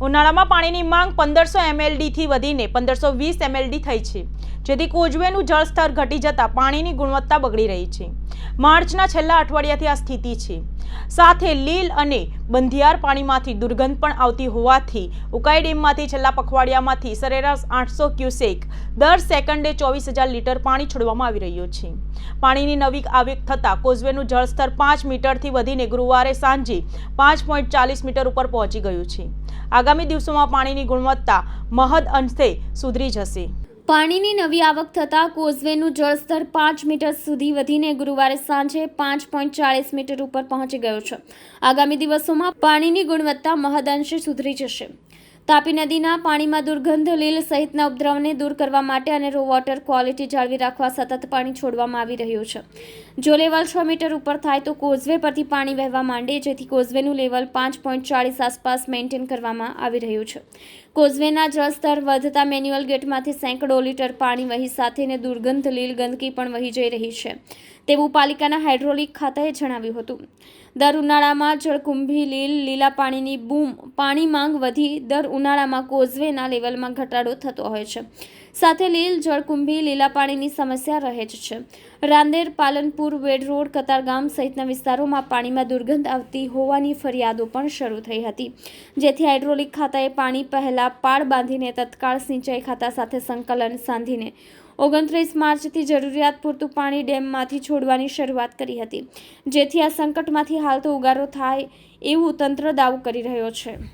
ઉનાળામાં પાણીની માંગ પંદરસો એમએલડીથી વધીને પંદરસો વીસ એમએલડી થઈ છે. જેથી કોઝવેનું જળસ્તર ઘટી જતાં પાણીની ગુણવત્તા બગડી રહી છે. માર્ચના છેલ્લા અઠવાડિયાથી આ સ્થિતિ છે. સાથે લીલ અને બંધિયાર પાણીમાંથી દુર્ગંધ પણ આવતી હોવાથી ઉકાઈ ડેમમાંથી છેલ્લા પખવાડિયામાંથી સરેરાશ આઠસો ક્યુસેક દર સેકન્ડે ચોવીસ હજાર લીટર પાણી છોડવામાં આવી રહ્યું છે. પાણીની નવી આવક થતાં કોઝવેનું જળસ્તર પાંચ મીટરથી વધીને ગુરુવારે સાંજે પાંચ પોઈન્ટ ચાલીસ મીટર ઉપર પહોંચી ગયું છે. આગામી દિવસોમાં પાણીની ગુણવત્તા મહદ અંશે સુધરી જશે. પાણીની નવી આવક થતાં કોઝવેનું જળસ્તર પાંચ મીટર સુધી વધીને ગુરુવારે સાંજે પાંચ પોઈન્ટ ચાળીસ મીટર ઉપર પહોંચી ગયો છે. આગામી દિવસોમાં પાણીની ગુણવત્તા મહદઅંશે સુધરી જશે. તાપી નદીના પાણીમાં દુર્ગંધ, લીલ સહિતના ઉપદ્રવને દૂર કરવા માટે અને રો વોટર ક્વોલિટી જાળવી રાખવા સતત પાણી છોડવામાં આવી રહ્યું છે. જો લેવલ છ મીટર ઉપર થાય તો કોઝવે પરથી પાણી વહેવા માંડે, જેથી કોઝવેનું લેવલ પાંચ પોઈન્ટ ચાળીસ આસપાસ મેન્ટેન કરવામાં આવી રહ્યું છે. કોઝવેના જળસ્તર વધતા મેન્યુઅલ ગેટમાંથી સેંકડો લીટર પાણી વહી સાથેને દુર્ગંધ લીલ ગંદકી પણ વહી જઈ રહી છે. તેવું પાલિકાના હાઇડ્રોલિક ખાતાએ જણાવ્યું હતું. દર ઉનાળામાં જળકુંભી, લીલ, લીલા પાણીની બૂમ, પાણી માંગ વધી, દર ઉનાળામાં કોઝવેના લેવલમાં ઘટાડો થતો હોય છે. સાથે લીલ, જળકુંભી, લીલા પાણીની સમસ્યા રહે જ છે. રાંદેર, પાલનપુર, વેડ રોડ કતારગામ સહિતના વિસ્તારોમાં પાણીમાં દુર્ગંધ આવતી હોવાની ફરિયાદો પણ શરૂ થઈ હતી. જેથી હાઇડ્રોલિક ખાતાએ પાણી પહેલા પાળ બાંધીને તત્કાળ સિંચાઈ ખાતા સાથે સંકલન સાંધીને ઓગણત્રીસ માર્ચથી જરૂરિયાત પૂરતું પાણી ડેમમાંથી છોડવાની શરૂઆત કરી હતી. જેથી આ સંકટમાંથી હાલ તો ઉગારો થાય એવું તંત્ર દાવો કરી રહ્યો છે.